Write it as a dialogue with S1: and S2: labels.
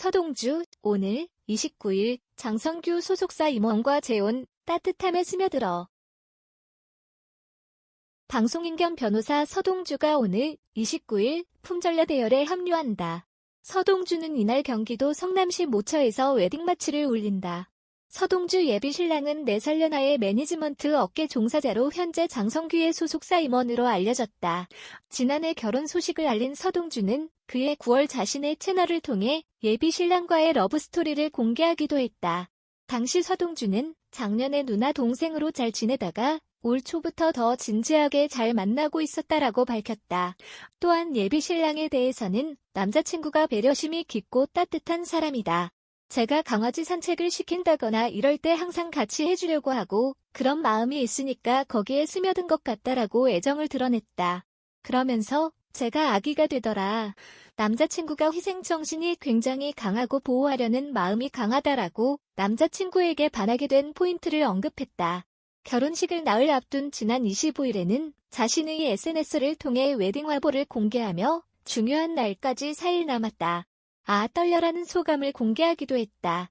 S1: 서동주, 오늘 29일 장성규 소속사 임원과 재혼, 따뜻함에 스며들어. 방송인 겸 변호사 서동주가 오늘 29일 품절녀 대열에 합류한다. 서동주는 이날 경기도 성남시 모처에서 웨딩 마치를 울린다. 서동주 예비 신랑은 4살 연하의 매니지먼트 업계 종사자로 현재 장성규의 소속사 임원으로 알려졌다. 지난해 결혼 소식을 알린 서동주는 그해 9월 자신의 채널을 통해 예비 신랑과의 러브스토리를 공개하기도 했다. 당시 서동주는 작년에 누나 동생으로 잘 지내다가 올 초부터 더 진지하게 잘 만나고 있었다라고 밝혔다. 또한 예비 신랑에 대해서는 남자친구가 배려심이 깊고 따뜻한 사람이다. 제가 강아지 산책을 시킨다거나 이럴 때 항상 같이 해주려고 하고 그런 마음이 있으니까 거기에 스며든 것 같다라고 애정을 드러냈다. 그러면서 제가 아기가 되더라. 남자친구가 희생정신이 굉장히 강하고 보호하려는 마음이 강하다라고 남자친구에게 반하게 된 포인트를 언급했다. 결혼식을 나흘 앞둔 지난 25일에는 자신의 SNS를 통해 웨딩 화보를 공개하며 중요한 날까지 4일 남았다. 아 떨려라는 소감을 공개하기도 했다.